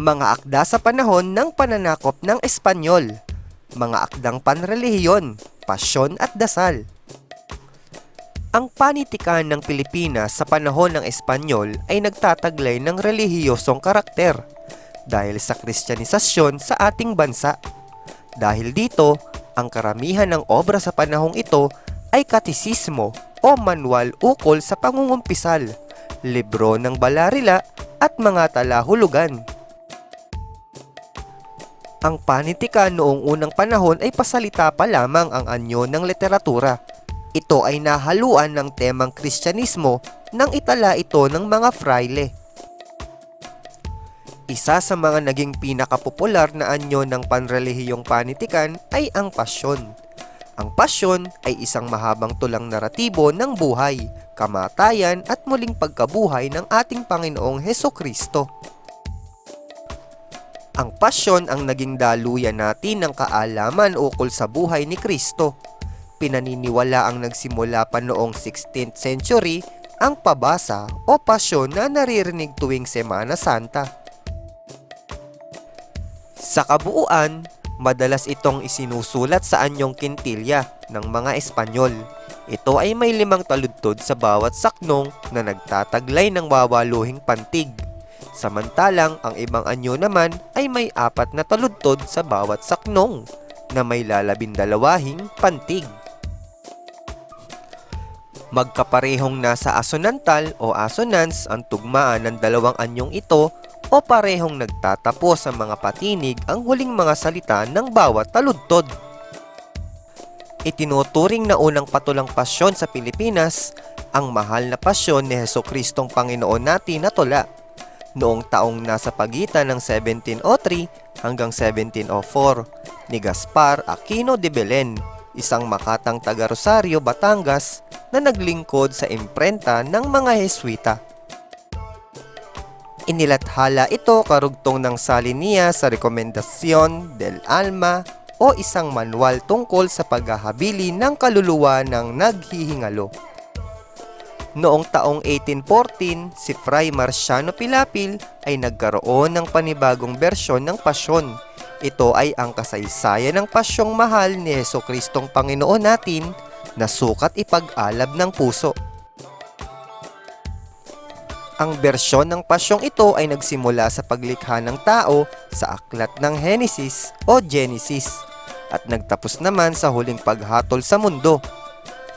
Mga akda sa panahon ng pananakop ng Espanyol. Mga akdang panrelihiyon, pasyon at dasal. Ang panitikan ng Pilipinas sa panahon ng Espanyol ay nagtataglay ng relihiyosong karakter dahil sa kristyanisasyon sa ating bansa. Dahil dito, ang karamihan ng obra sa panahong ito ay katisismo o manual ukol sa pangungumpisal, libro ng balarila at mga talahulugan. Ang panitikan noong unang panahon ay pasalita pa lamang ang anyo ng literatura. Ito ay nahaluan ng temang kristyanismo nang itala ito ng mga fraile. Isa sa mga naging pinakapopular na anyo ng panrelihiyong panitikan ay ang pasyon. Ang pasyon ay isang mahabang tulang naratibo ng buhay, kamatayan at muling pagkabuhay ng ating Panginoong Heso Kristo. Ang pasyon ang naging daluyan natin ng kaalaman ukol sa buhay ni Kristo. Pinaniniwala ang nagsimula pa noong 16th century ang pabasa o pasyon na naririnig tuwing Semana Santa. Sa kabuuan, madalas itong isinusulat sa anyong kintilya ng mga Espanyol. Ito ay may limang taludtod sa bawat saknong na nagtataglay ng wawaluhing pantig. Samantalang ang ibang anyo naman ay may apat na taludtod sa bawat saknong na may lalabindalawahing pantig. Magkaparehong nasa asonantal o assonance ang tugmaan ng dalawang anyong ito o parehong nagtatapos sa mga patinig ang huling mga salita ng bawat taludtod. Itinuturing na unang patulang pasyon sa Pilipinas ang mahal na pasyon ni Heso Kristong Panginoon natin na tula noong taong nasa pagitan ng 1703 hanggang 1704 ni Gaspar Aquino de Belen, isang makatang taga Rosario, Batangas na naglingkod sa imprenta ng mga Heswita. Inilathala ito karugtong ng saliniya sa Rekomendasyon del Alma o isang manual tungkol sa paghahabili ng kaluluwa ng naghihingalo. Noong taong 1814, si Fray Marciano Pilapil ay nagkaroon ng panibagong bersyon ng pasyon. Ito ay ang kasaysayan ng pasyong mahal ni Yeso Kristong Panginoon natin na sukat ipag-alab ng puso. Ang bersyon ng pasyong ito ay nagsimula sa paglikha ng tao sa aklat ng Genesis o Genesis at nagtapos naman sa huling paghatol sa mundo.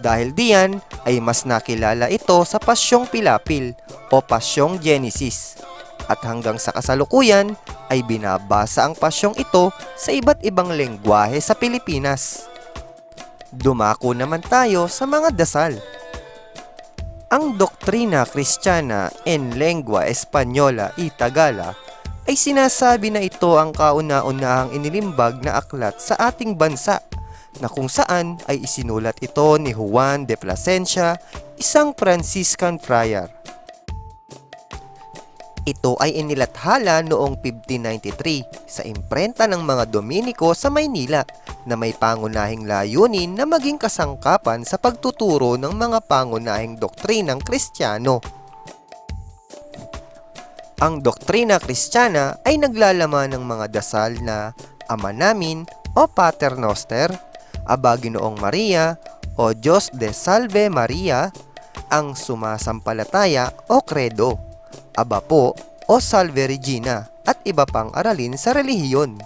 Dahil diyan ay mas nakilala ito sa pasyong pilapil o pasyong Genesis. At hanggang sa kasalukuyan ay binabasa ang pasyong ito sa iba't ibang lengguwahe sa Pilipinas. Dumako naman tayo sa mga dasal. Ang doktrina kristyana en lengua espanyola y tagala ay sinasabi na ito ang kauna-unahang inilimbag na aklat sa ating bansa na kung saan ay isinulat ito ni Juan de Plasencia, isang Franciscan friar. Ito ay inilathala noong 1593 sa imprenta ng mga Dominiko sa Maynila na may pangunahing layunin na maging kasangkapan sa pagtuturo ng mga pangunahing doktrinang Kristiyano. Ang doktrina Kristiyana ay naglalaman ng mga dasal na Ama Namin o Pater Noster, Aba Ginoong Maria o Diyos de Salve Maria, ang sumasampalataya o Credo, Aba po o Salve Regina at iba pang aralin sa relihiyon.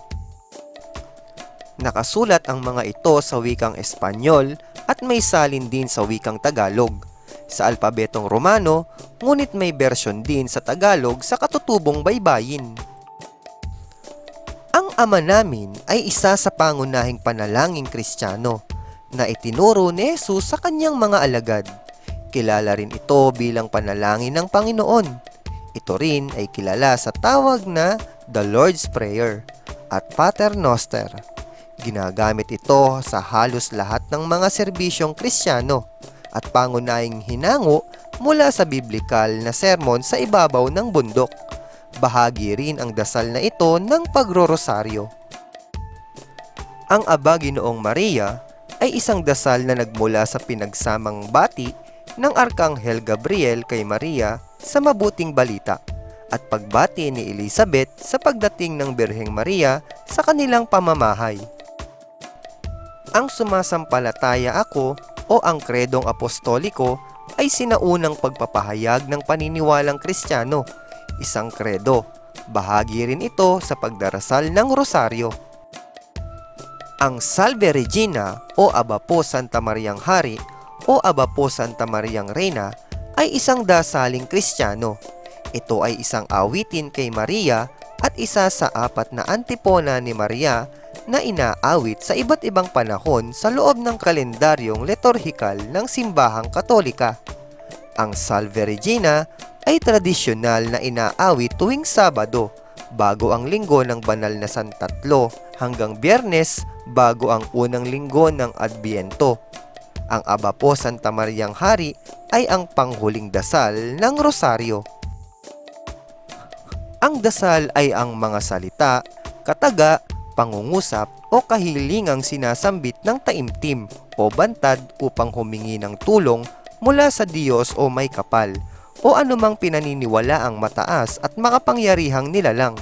Nakasulat ang mga ito sa wikang Espanyol at may salin din sa wikang Tagalog. Sa alpabetong Romano, ngunit may bersyon din sa Tagalog sa katutubong baybayin. Ama namin ay isa sa pangunahing panalangin kristyano na itinuro ni Jesus sa kanyang mga alagad. Kilala rin ito bilang panalangin ng Panginoon. Ito rin ay kilala sa tawag na The Lord's Prayer at Pater Noster. Ginagamit ito sa halos lahat ng mga serbisyong kristyano at pangunahing hinango mula sa biblikal na sermon sa ibabaw ng bundok. Bahagi rin ang dasal na ito ng pagrorosaryo. Ang Aba Ginoong Maria ay isang dasal na nagmula sa pinagsamang bati ng Arkanghel Gabriel kay Maria sa mabuting balita at pagbati ni Elizabeth sa pagdating ng Birheng Maria sa kanilang pamamahay. Ang sumasampalataya ako o ang kredong apostoliko ay sinaunang pagpapahayag ng paniniwalang kristyano, isang kredo. Bahagi rin ito sa pagdarasal ng rosaryo. Ang Salve Regina o Aba po Santa Mariang Hari o Aba po Santa Mariang Reina ay isang dasaling kristyano. Ito ay isang awitin kay Maria at isa sa apat na antipona ni Maria na inaawit sa iba't ibang panahon sa loob ng kalendaryong liturhikal ng simbahang katolika. Ang Salve Regina ay tradisyonal na inaawit tuwing Sabado bago ang linggo ng banal na Santatlo hanggang Biyernes bago ang unang linggo ng Adbiento. Ang Aba po Santa Mariang Hari ay ang panghuling dasal ng Rosaryo. Ang dasal ay ang mga salita, kataga, pangungusap o kahilingang sinasambit ng taimtim o bantad upang humingi ng tulong mula sa Diyos o may kapal o anumang pinaniniwala ang mataas at makapangyarihang nilalang.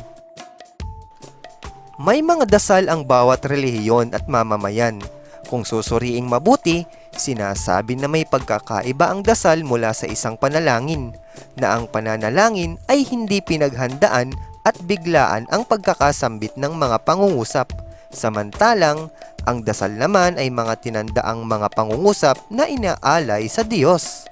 May mga dasal ang bawat relihiyon at mamamayan. Kung susuriing mabuti, sinasabi na may pagkakaiba ang dasal mula sa isang panalangin, na ang pananalangin ay hindi pinaghandaan at biglaan ang pagkakasambit ng mga pangungusap. Samantalang, ang dasal naman ay mga tinandaang mga pangungusap na inaalay sa Diyos.